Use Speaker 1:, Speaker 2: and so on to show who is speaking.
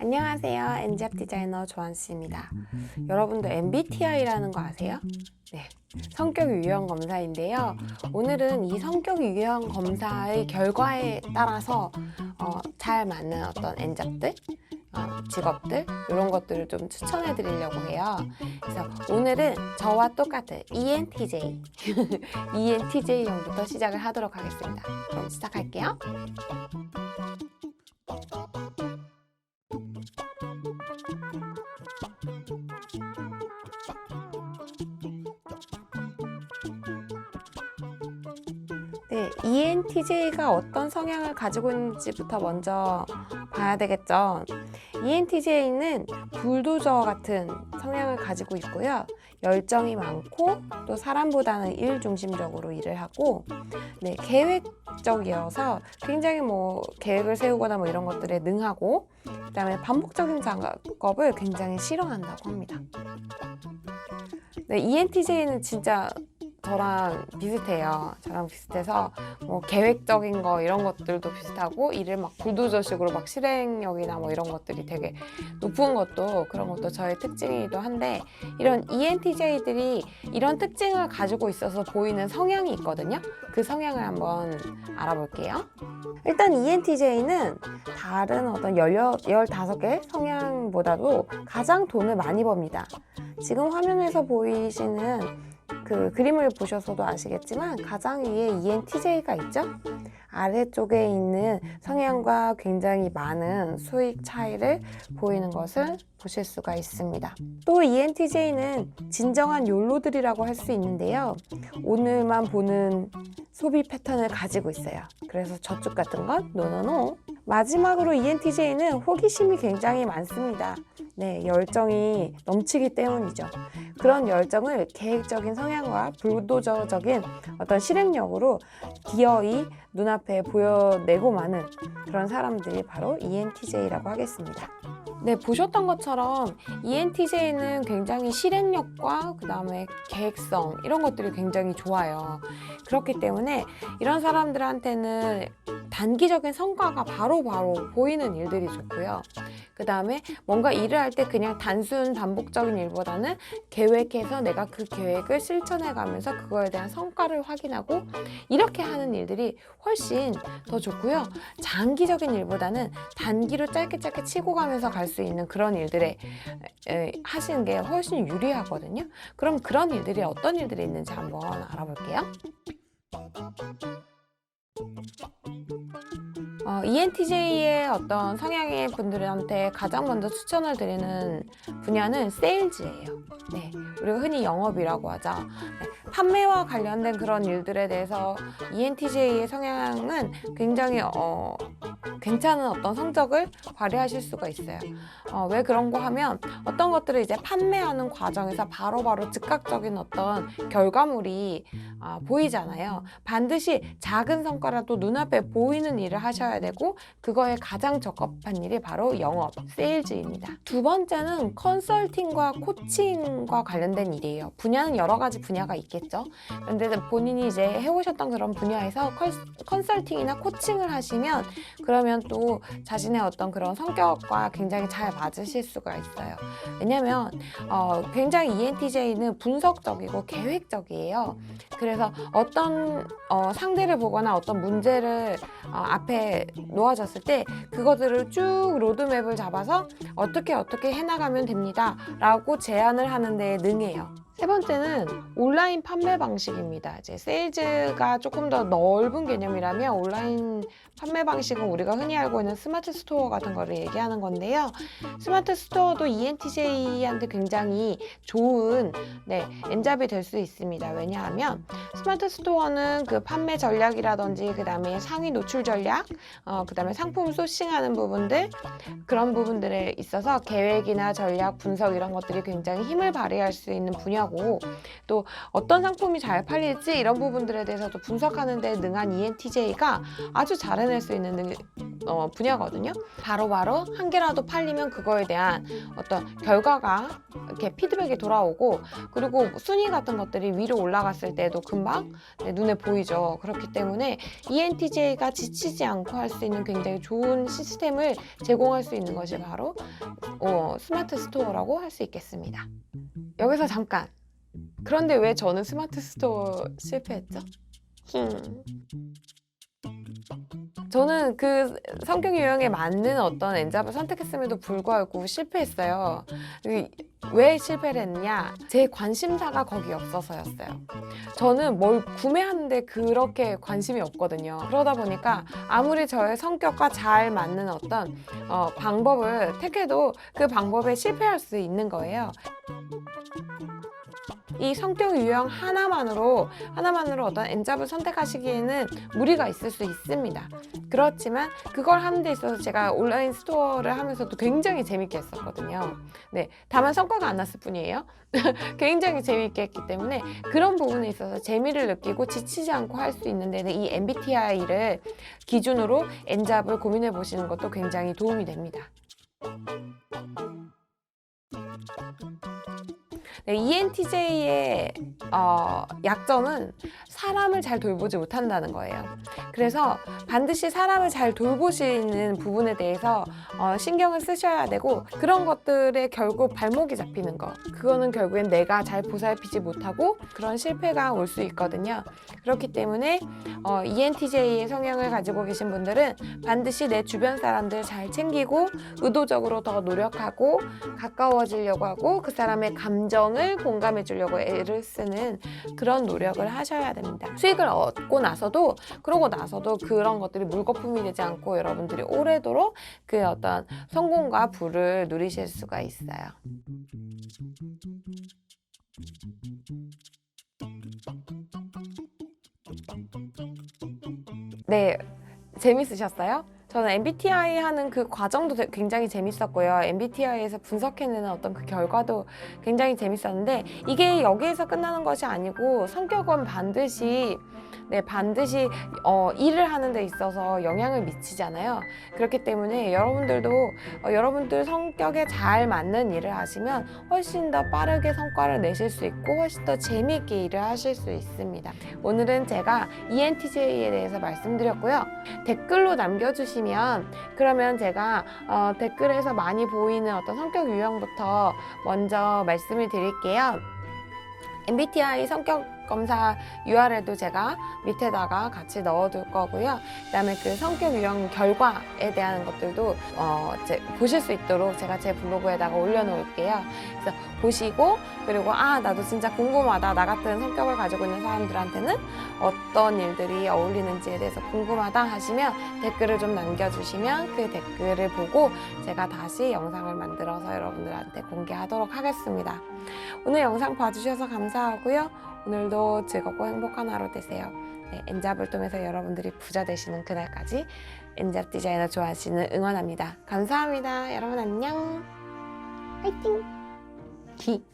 Speaker 1: 안녕하세요. 엔잡 디자이너 조한씨입니다. 여러분도 MBTI라는 거 아세요? 네. 성격 유형 검사인데요. 오늘은 이 성격 유형 검사의 결과에 따라서 어, 잘 맞는 어떤 엔잡들, 어, 직업들 이런 것들을 좀 추천해 드리려고 해요. 그래서 오늘은 저와 똑같은 E ENTJ, ENTJ형부터 시작을 하도록 하겠습니다. 그럼 시작할게요. 네, ENTJ가 어떤 성향을 가지고 있는지부터 먼저 봐야 되겠죠. ENTJ는 불도저 같은 성향을 가지고 있고요. 열정이 많고 또 사람보다는 일 중심적으로 일을 하고 네, 계획적이어서 굉장히 뭐 계획을 세우거나 뭐 이런 것들에 능하고 그다음에 반복적인 작업을 굉장히 싫어한다고 합니다. 네, ENTJ는 진짜 저랑 비슷해요. 저랑 비슷해서 뭐 계획적인 거 이런 것들도 비슷하고 일을 막 불도저식으로 막 실행력이나 뭐 이런 것들이 되게 높은 것도 그런 것도 저의 특징이기도 한데 이런 ENTJ들이 이런 특징을 가지고 있어서 보이는 성향이 있거든요. 그 성향을 한번 알아볼게요. 일단 ENTJ는 다른 어떤 15개 성향보다도 가장 돈을 많이 법니다. 지금 화면에서 보이시는 그 그림을 보셔서도 아시겠지만 가장 위에 ENTJ가 있죠? 아래쪽에 있는 성향과 굉장히 많은 수익 차이를 보이는 것을 보실 수가 있습니다. 또 ENTJ는 진정한 욜로들이라고 할 수 있는데요. 오늘만 보는 소비 패턴을 가지고 있어요. 그래서 저축 같은 건 노노노. 마지막으로 ENTJ는 호기심이 굉장히 많습니다. 네, 열정이 넘치기 때문이죠. 그런 열정을 계획적인 성향과 불도저적인 어떤 실행력으로 기어이 눈앞에 보여내고 마는 그런 사람들이 바로 ENTJ라고 하겠습니다. 네, 보셨던 것처럼 ENTJ는 굉장히 실행력과 그 다음에 계획성 이런 것들이 굉장히 좋아요. 그렇기 때문에 이런 사람들한테는 단기적인 성과가 바로 바로 보이는 일들이 좋고요. 그 다음에 뭔가 일을 할 때 그냥 단순 반복적인 일보다는 계획해서 내가 그 계획을 실천해 가면서 그거에 대한 성과를 확인하고 이렇게 하는 일들이 훨씬 더 좋고요. 장기적인 일보다는 단기로 짧게 짧게 치고 가면서 갈 수 있는 그런 일들에 에, 하시는 게 훨씬 유리하거든요. 그럼 그런 일들이 어떤 일들이 있는지 한번 알아볼게요. 어, ENTJ의 어떤 성향의 분들한테 가장 먼저 추천을 드리는 분야는 세일즈예요. 네, 우리가 흔히 영업이라고 하죠. 네, 판매와 관련된 그런 일들에 대해서 ENTJ의 성향은 굉장히 어, 괜찮은 어떤 성적을 발휘하실 수가 있어요. 어, 왜 그런 거 하면 어떤 것들을 이제 판매하는 과정에서 바로바로 즉각적인 어떤 결과물이 아, 보이잖아요. 반드시 작은 성과라도 눈앞에 보이는 일을 하셔야 되고 그거에 가장 적합한 일이 바로 영업, 세일즈입니다. 두 번째는 컨설팅과 코칭과 관련된 일이에요. 분야는 여러 가지 분야가 있겠죠. 그런데 본인이 이제 해오셨던 그런 분야에서 컨, 컨설팅이나 코칭을 하시면 그러면 또 자신의 어떤 그런 성격과 굉장히 잘 맞으실 수가 있어요. 왜냐면 어, 굉장히 ENTJ는 분석적이고 계획적이에요. 그래서 어떤 어, 상대를 보거나 어떤 문제를 어, 앞에 놓아졌을 때 그것들을 쭉 로드맵을 잡아서 어떻게 어떻게 해나가면 됩니다. 라고 제안을 하는 데 능해요. 세 번째는 온라인 판매 방식입니다. 이제 세일즈가 조금 더 넓은 개념이라면 온라인 판매 방식은 우리가 흔히 알고 있는 스마트 스토어 같은 거를 얘기하는 건데요. 스마트 스토어도 ENTJ한테 굉장히 좋은 네, 엔잡이 될 수 있습니다. 왜냐하면 스마트 스토어는 그 판매 전략이라든지 그 다음에 상위 노출 전략, 어, 그 다음에 상품 소싱하는 부분들 그런 부분들에 있어서 계획이나 전략 분석 이런 것들이 굉장히 힘을 발휘할 수 있는 분야 고 또 어떤 상품이 잘 팔릴지 이런 부분들에 대해서도 분석하는 데 능한 ENTJ가 아주 잘 해낼 수 있는 능, 어, 분야거든요. 바로 바로 한 개라도 팔리면 그거에 대한 어떤 결과가 이렇게 피드백이 돌아오고 그리고 순위 같은 것들이 위로 올라갔을 때도 금방 네, 눈에 보이죠. 그렇기 때문에 ENTJ가 지치지 않고 할 수 있는 굉장히 좋은 시스템을 제공할 수 있는 것이 바로 어, 스마트 스토어라고 할 수 있겠습니다. 여기서 잠깐. 그런데 왜 저는 스마트 스토어 실패했죠? 힝. 저는 그 성격 유형에 맞는 어떤 엔잡을 선택했음에도 불구하고 실패했어요. 이- 왜 실패를 했냐? 제 관심사가 거기 없어서였어요. 저는 뭘 구매하는데 그렇게 관심이 없거든요. 그러다 보니까 아무리 저의 성격과 잘 맞는 어떤 어, 방법을 택해도 그 방법에 실패할 수 있는 거예요. 이 성격 유형 하나만으로 하나만으로 어떤 엔잡을 선택하시기에는 무리가 있을 수 있습니다. 그렇지만 그걸 하는 데 있어서 제가 온라인 스토어를 하면서도 굉장히 재밌게 했었거든요. 네, 다만 성과가 안 났을 뿐이에요. 굉장히 재밌게 했기 때문에 그런 부분에 있어서 재미를 느끼고 지치지 않고 할 수 있는 데는 이 MBTI를 기준으로 엔잡을 고민해 보시는 것도 굉장히 도움이 됩니다. 네, ENTJ의 어, 약점은 사람을 잘 돌보지 못한다는 거예요. 그래서 반드시 사람을 잘 돌보시는 부분에 대해서 어, 신경을 쓰셔야 되고 그런 것들에 결국 발목이 잡히는 거. 그거는 결국엔 내가 잘 보살피지 못하고 그런 실패가 올 수 있거든요. 그렇기 때문에 어, ENTJ의 성향을 가지고 계신 분들은 반드시 내 주변 사람들 잘 챙기고 의도적으로 더 노력하고 가까워지려고 하고 그 사람의 감정을 공감해 주려고 애를 쓰는 그런 노력을 하셔야 됩니다. 수익을 얻고 나서도 그러고 나서도 그런 것들이 물거품이 되지 않고 여러분들이 오래도록 그 어떤 성공과 부를 누리실 수가 있어요. 네, 재밌으셨어요? 저는 MBTI 하는 그 과정도 되- 굉장히 재밌었고요. MBTI에서 분석해내는 어떤 그 결과도 굉장히 재밌었는데 이게 여기에서 끝나는 것이 아니고 성격은 반드시 네 반드시 어, 일을 하는 데 있어서 영향을 미치잖아요. 그렇기 때문에 여러분들도 어, 여러분들 성격에 잘 맞는 일을 하시면 훨씬 더 빠르게 성과를 내실 수 있고 훨씬 더 재미있게 일을 하실 수 있습니다. 오늘은 제가 ENTJ에 대해서 말씀드렸고요. 댓글로 남겨주시면 그러면 제가 어, 댓글에서 많이 보이는 어떤 성격 유형부터 먼저 말씀을 드릴게요. MBTI 성격 검사 URL도 제가 밑에다가 같이 넣어둘 거고요. 그다음에 그 성격 유형 결과에 대한 것들도 어, 이제 보실 수 있도록 제가 제 블로그에다가 올려놓을게요. 그래서 보시고 그리고 아 나도 진짜 궁금하다 나 같은 성격을 가지고 있는 사람들한테는 어떤 일들이 어울리는지에 대해서 궁금하다 하시면 댓글을 좀 남겨주시면 그 댓글을 보고 제가 다시 영상을 만들어서 여러분들한테 공개하도록 하겠습니다. 오늘 영상 봐주셔서 감사하고요. 오늘도 즐겁고 행복한 하루 되세요. 네, 엔잡을 통해서 여러분들이 부자 되시는 그날까지 엔잡 디자이너 좋아하시는 응원합니다. 감사합니다. 여러분 안녕. 화이팅! 히.